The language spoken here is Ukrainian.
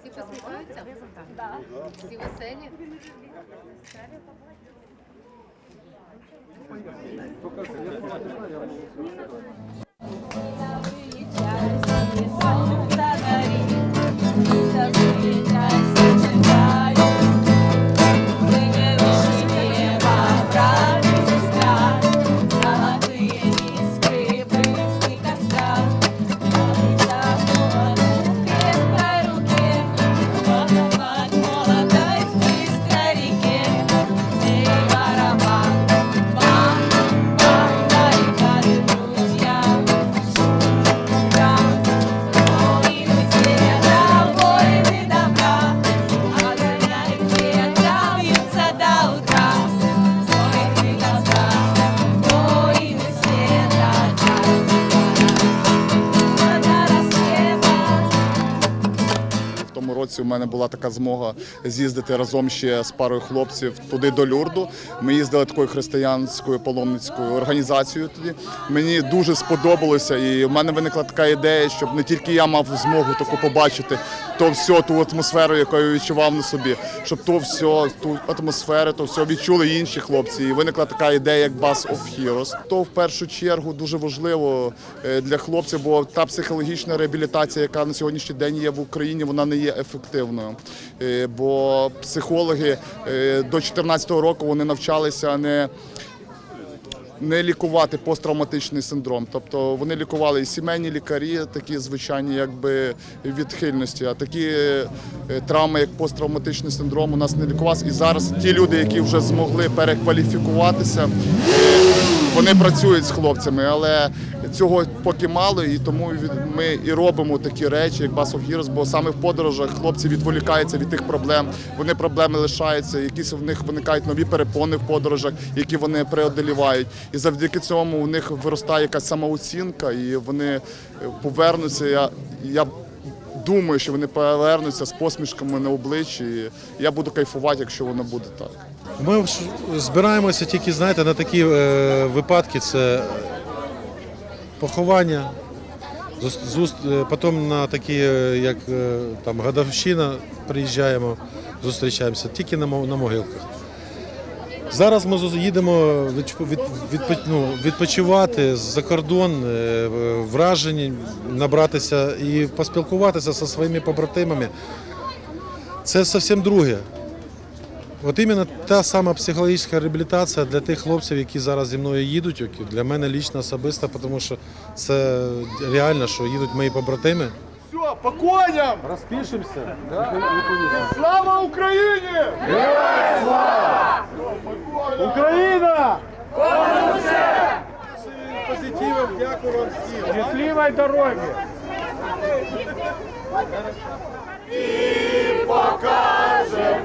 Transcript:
Всі посміхаються? Всі веселі. Покажи, я не знаю, я можу. Році у мене була така змога з'їздити разом ще з парою хлопців туди до Люрду. Ми їздили такою християнською паломницькою організацією тоді. Мені дуже сподобалося, і в мене виникла така ідея, щоб не тільки я мав змогу таку побачити, то все, ту атмосферу, яку я відчував на собі, щоб то все, ту атмосферу, то все відчули інші хлопці. І виникла така ідея, як Bus of Heroes. То в першу чергу дуже важливо е, для хлопців, бо та психологічна реабілітація, яка на сьогоднішній день є в Україні, вона не є ефективною. Е, Бо психологи е, до 2014 року вони навчалися не не лікувати посттравматичний синдром. Тобто вони лікували і сімейні лікарі, такі звичайні якби відхильності. А такі е, травми, як посттравматичний синдром, у нас не лікувався. І зараз ті люди, які вже змогли перекваліфікуватися, е, вони працюють з хлопцями, але цього поки мало, і тому ми і робимо такі речі, як Bus of Heroes, бо саме в подорожах хлопці відволікаються від тих проблем. Вони проблеми лишаються, якісь в них виникають нові перепони в подорожах, які вони преодолівають. І завдяки цьому у них виростає якась самооцінка, і вони е, повернуться. Я, я думаю, що вони повернуться з посмішками на обличчі. І я буду кайфувати, якщо воно буде так. Ми збираємося тільки, знаєте, на такі е, випадки. Це поховання, е, потім на такі, е, як е, там годовщина, приїжджаємо, зустрічаємося тільки на, могилках. Зараз ми їдемо ну, відпочивати за кордон, вражені, набратися і поспілкуватися зі своїми побратимами. Це зовсім друге. От іменно та сама психологічна реабілітація для тих хлопців, які зараз зі мною їдуть, для мене лічно особисто, тому що це реально, що їдуть мої побратими. Все, по коням! Розпишемося. Слава Україні! Героям слава! Україна! Позитивом, дякую вам всім. Щасливої дороги! Покажем